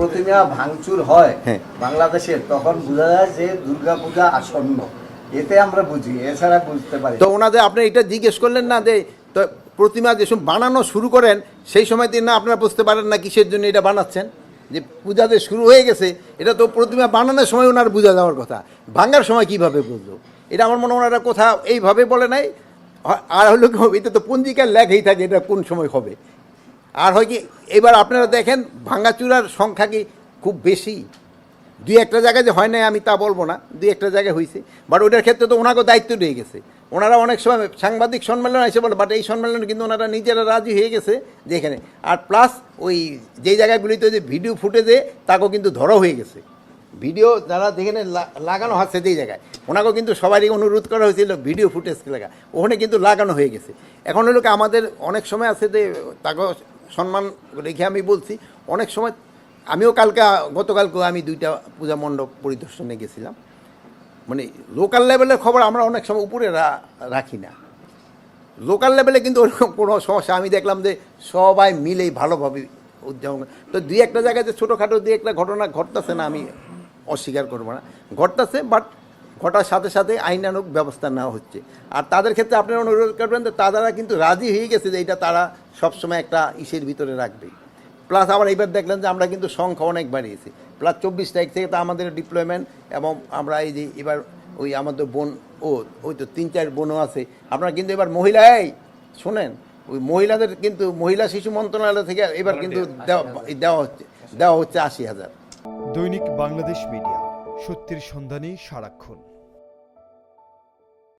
প্রতিমা ভাঙচুর হয় হ্যাঁ। বাংলাদেশে তখন বোঝা যায় যে দুর্গাপূজা আসন্ন। এতে আমরা বুঝি এছাড়া বুঝতে পারি তো ওনাদের আপনি এটা জিজ্ঞেস করলেন না যে তো প্রতিমা যে সময় বানানো শুরু করেন সেই সময় না আপনারা বুঝতে পারেন না কিসের জন্য এটা বানাচ্ছেন? যে পূজা যে শুরু হয়ে গেছে এটা তো প্রতিমা বানানোর সময় ওনার বোঝা যাওয়ার কথা। ভাঙার সময় কীভাবে বুঝলো? এটা আমার মনে হয় ওনারা কোথাও এইভাবে বলে নাই। আর হলো কি এটা তো পঞ্জিকার লেখেই থাকে এটা কোন সময় হবে। আর হয় কি, এবার আপনারা দেখেন ভাঙাচুরার সংখ্যা কি খুব বেশি। দুই একটা জায়গায় যে হয় নাই আমি তা বলব না, দুই একটা জায়গায় হয়েছে বাট ওটার ক্ষেত্রে তো ওনাকেও দায়িত্ব রয়ে গেছে। ওনারা অনেক সময় সাংবাদিক সম্মেলন এসে বলে বাট এই সম্মেলনে কিন্তু ওনারা নিজেরা রাজি হয়ে গেছে যে এখানে। আর প্লাস ওই যেই জায়গাগুলিতে যে ভিডিও ফুটেজে তাকেও কিন্তু ধরা হয়ে গেছে। ভিডিও যারা যেখানে লাগানো হচ্ছে যেই জায়গায়, ওনাকেও কিন্তু সবারই অনুরোধ করা হয়েছিল ভিডিও ফুটেজ লাগা ওখানে কিন্তু লাগানো হয়ে গেছে। এখন হলো আমাদের অনেক সময় আছে যে তাকে সম্মান রেখে আমি বলছি, অনেক সময় আমিও কালকে, গতকালকে আমি দুইটা পূজা মণ্ডপ পরিদর্শনে গেছিলাম। মানে লোকাল লেভেলের খবর আমরা অনেক সময় উপরে রাখি না। লোকাল লেভেলে কিন্তু ওরকম কোনো সমস্যা। আমি দেখলাম যে সবাই মিলেই ভালোভাবে উদযাপন তো দুই একটা জায়গায় যে ছোটোখাটো দুই একটা ঘটনা ঘটতেছে না, আমি অস্বীকার করব না। ঘটতেছে বাট ঘটার সাথে সাথে আইনানুক ব্যবস্থা নেওয়া হচ্ছে। আর তাদের ক্ষেত্রে আপনারা অনুরোধ করবেন যে তারা কিন্তু রাজি হয়ে গেছে যে এটা তারা সবসময় একটা ইসের ভিতরে রাখবে। প্লাস আবার এবার দেখলেন যে আমরা কিন্তু সংখ্যা অনেক বাড়িয়েছি। প্লাস চব্বিশ তারিখ থেকে তো আমাদের ডিপ্লয়মেন্ট এবং আমরা এই যে এবার ওই আমাদের বোন ও ওই তো তিন চার বোনও আছে। আপনারা কিন্তু এবার মহিলা এই শোনেন ওই মহিলাদের কিন্তু মহিলা শিশু মন্ত্রণালয় থেকে এবার কিন্তু দেওয়া দেওয়া হচ্ছে দেওয়া হচ্ছে আশি হাজার। দৈনিক বাংলাদেশ মিডিয়া সত্যের সন্ধানে সারাক্ষণ।